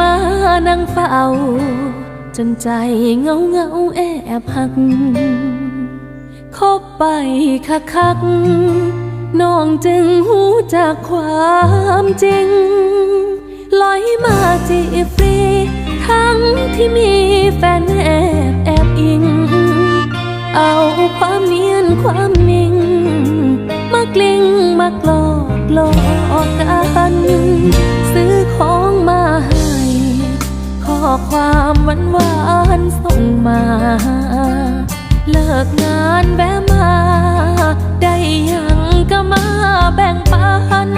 มานั่งเฝ้า จนใจเงาเงาแอบหักคบไปคักคักน้องจึงหูจากความจริงลอยมาจีบฟรีทั้งที่มีแฟนแอบแอบอิง เอาความเนียนความนิ่ง มากลิ้งมากลอกหลอก ความหวานหวานส่งมา เลิกงานแวะมา ได้ยังก็มาแบ่งปัน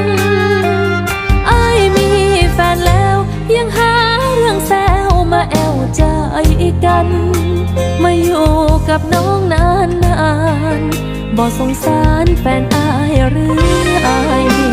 ไอ้มีแฟนแล้ว ยังหาเรื่องแซวมาแอวใจกัน มาอยู่กับน้องนานนานบ่สงสารแฟนอายหรืออาย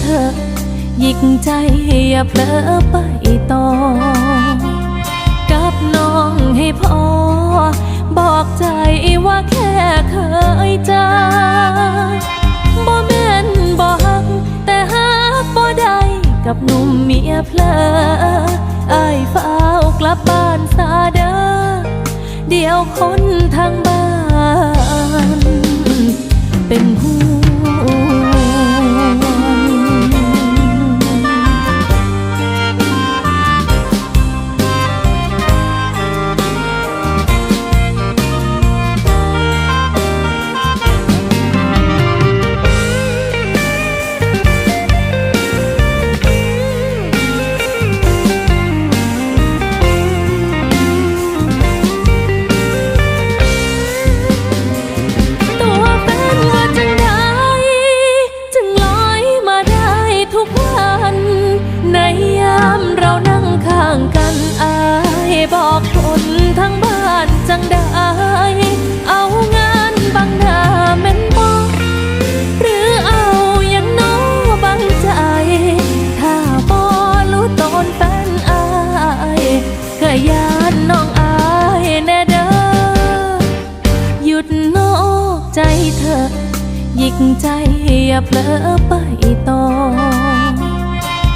เธอหยิกใจอย่าเผลอไปต่อ กับน้องให้พอ บอกใจว่าแค่เคยเจอบ่แม่นบ่ฮัก แต่ฮักบ่ได้กับหนุ่มเมียเพลออายเฝ้ากลับบ้านซาเด้อเดี๋ยวคนทางบ้าน เป็นห่วางกันอายบอกคนทั้งบ้านจังได้ เอางานบางหน้าแม่นบอกหรือเอาอย่างน้อบังใจ ถ้าบอรู้ตนแฟนอายก็ยานน้องอายแน่เด้อหยุดนอกใจเธอหยิกใจอย่าเผลอไปต่อ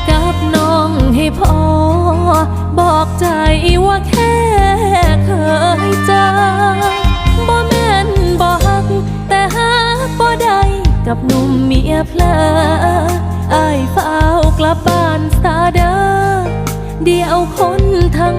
กับน้องให้พอ บอกใจว่าแค่เคยเจอบ่แม่นบ่ฮัก แต่ฮักบ่ได้กับหนุ่มเมียเพลออายเฝ้ากลับบ้านตาเด้อเดี๋ยวคนทั้ง